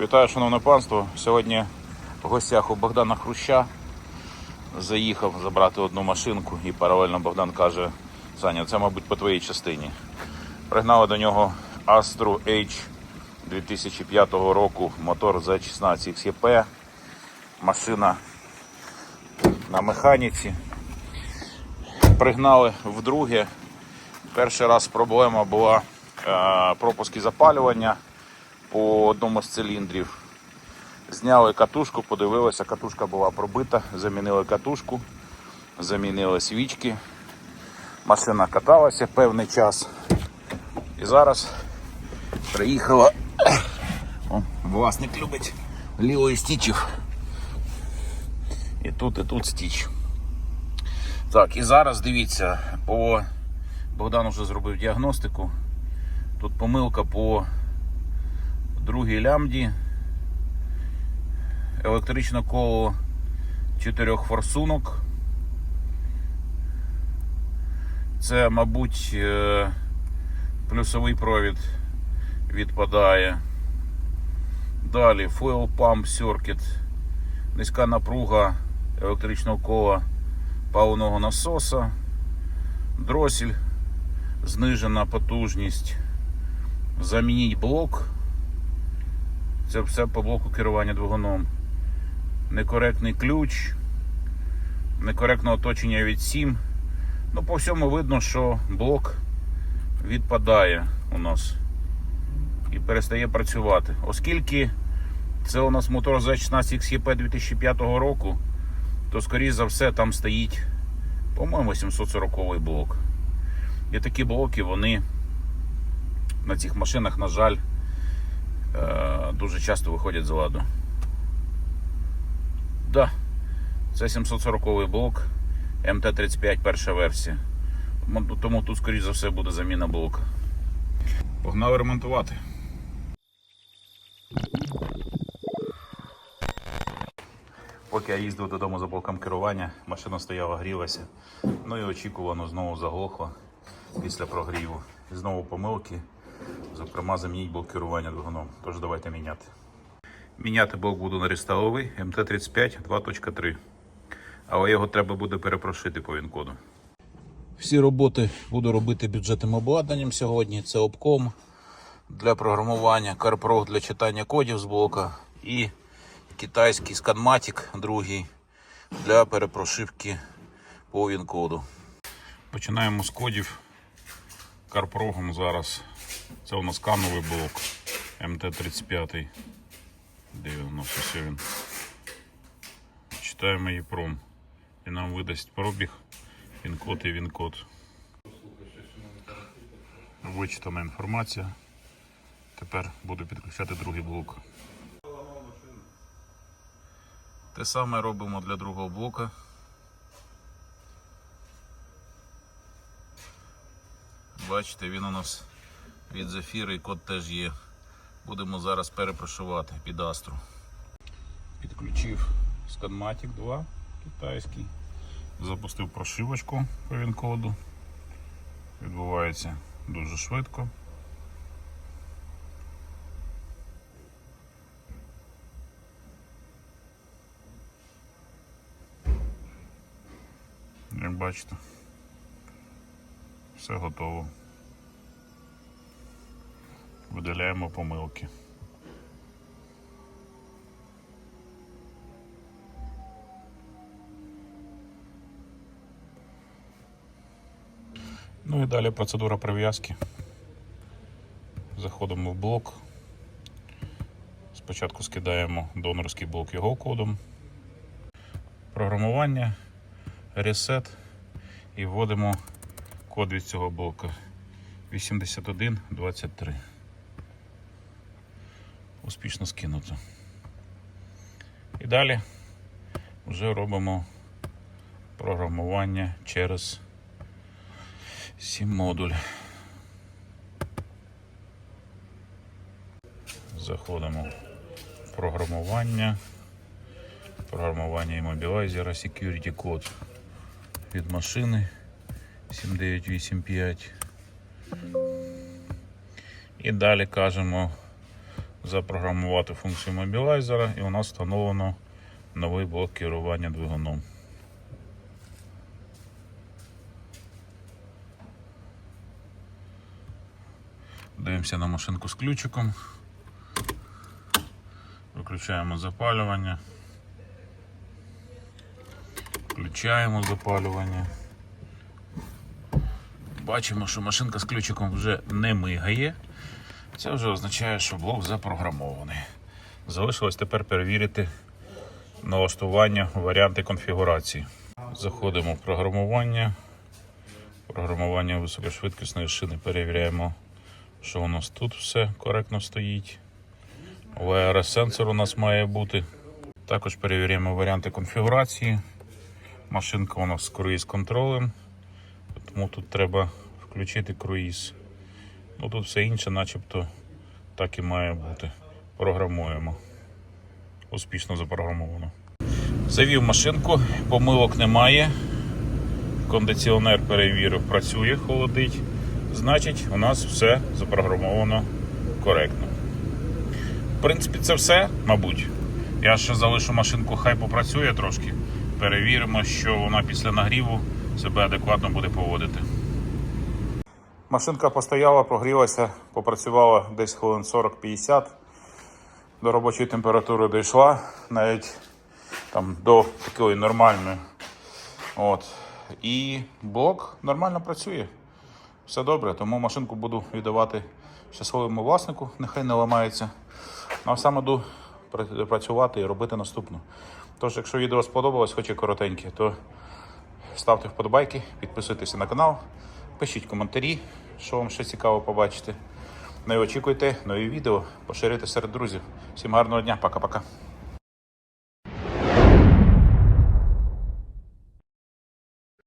Вітаю, шановне панство. Сьогодні в гостях у Богдана Хруща. Заїхав забрати одну машинку і паралельно Богдан каже: Саня, це, мабуть, по твоїй частині. Пригнали до нього Astro H 2005 року, мотор Z16 XEP, машина на механіці. Пригнали вдруге. Перший раз проблема була е, пропуск запалювання по одному з циліндрів. Зняли катушку, подивилися, катушка була пробита, замінили катушку, замінили свічки. Машина каталася певний час. І зараз приїхала. О, власник любить лівої стічів. І тут, і тут стіч. Так, і зараз дивіться, по Богдан вже зробив діагностику. Тут помилка по другій лямді. Електричне коло чотирьох форсунок. Це, мабуть, е, плюсовий провід відпадає. Далі Fuel Pump Circuit. Низька напруга електричного кола паливного насоса. Дросель, знижена потужність. Замініть блок. Це все по блоку керування двигуном. Некоректний ключ, некоректне оточення від 7. Ну, по всьому видно, що блок відпадає у нас і перестає працювати. Оскільки це у нас мотор Z16 XEP 2005 року, то скоріш за все там стоїть, по-моєму, 740 блок. І такі блоки, вони на цих машинах, на жаль, дуже часто виходять з ладу. Да, це 740 блок МТ-35 перша версія. Тому- Тому тут, скоріш за все, буде заміна блока. Погнали ремонтувати. Поки я їздив додому за блоком керування, машина стояла, грілася. Ну і очікувано знову заглохла після прогріву. І знову помилки. Зокрема, замініть блок керування двигуном. Тож давайте міняти. Міняти блок буду на рестайловий МТ-35 2.3. Але його треба буде перепрошити по він-коду. Всі роботи буду робити бюджетним обладнанням сьогодні. Це обком для програмування, CarPro для читання кодів з блока і китайський сканматик другий для перепрошивки по він-коду. Починаємо з кодів CarPro зараз. Це у нас кановий блок МТ-35. Де у нас ось він. Читаємо EEPROM. І нам видасть пробіг, він-код і він-код. Вичитана інформація. Тепер буду підключати другий блок. Те саме робимо для другого блока. Бачите, він у нас від зефіри і код теж є. Будемо зараз перепрошивати під астру. Підключив Scanmatic 2 китайський. Запустив прошивочку по він-коду. Відбувається дуже швидко. Як бачите, все готово. Видаляємо помилки. Ну і далі процедура прив'язки. Заходимо в блок. Спочатку скидаємо донорський блок його кодом. Програмування, ресет і вводимо код від цього блока 8123. Успішно скинуто. І далі вже робимо програмування через сім модуль. Заходимо в програмування. Програмування іммобілайзера, security код від машини 7985. І далі кажемо запрограмувати функцію мобілайзера і у нас встановлено новий блок керування двигуном. Дивимося на машинку з ключиком. Виключаємо запалювання. Включаємо запалювання. Бачимо, що машинка з ключиком вже не мигає. Це вже означає, що блок запрограмований. Залишилось тепер перевірити налаштування варіанти конфігурації. Заходимо в програмування. Програмування високошвидкісної шини перевіряємо, що у нас тут все коректно стоїть. ВРС-сенсор у нас має бути. Також перевіряємо варіанти конфігурації. Машинка у нас з круїз контролем, тому тут треба включити круїз. Ну тут все інше, начебто, так і має бути. Програмуємо. Успішно запрограмовано. Завів машинку, помилок немає. Кондиціонер перевірив, працює, холодить. Значить, у нас все запрограмовано коректно. В принципі, це все, мабуть. Я ще залишу машинку, хай попрацює трошки. Перевіримо, що вона після нагріву себе адекватно буде поводити. Машинка постояла, прогрілася, попрацювала десь хвилин 40-50. До робочої температури дійшла, навіть там до такої нормальної. От. І блок нормально працює. Все добре, тому машинку буду віддавати щасливому власнику, нехай не ламається. Ну, а сам іду працювати і робити наступну. Тож, якщо відео сподобалось, хоч і коротеньке, то ставте вподобайки, підписуйтеся на канал, пишіть коментарі, що вам ще цікаво побачити. Ну і очікуйте нові відео, поширити серед друзів. Всім гарного дня, пока-пока.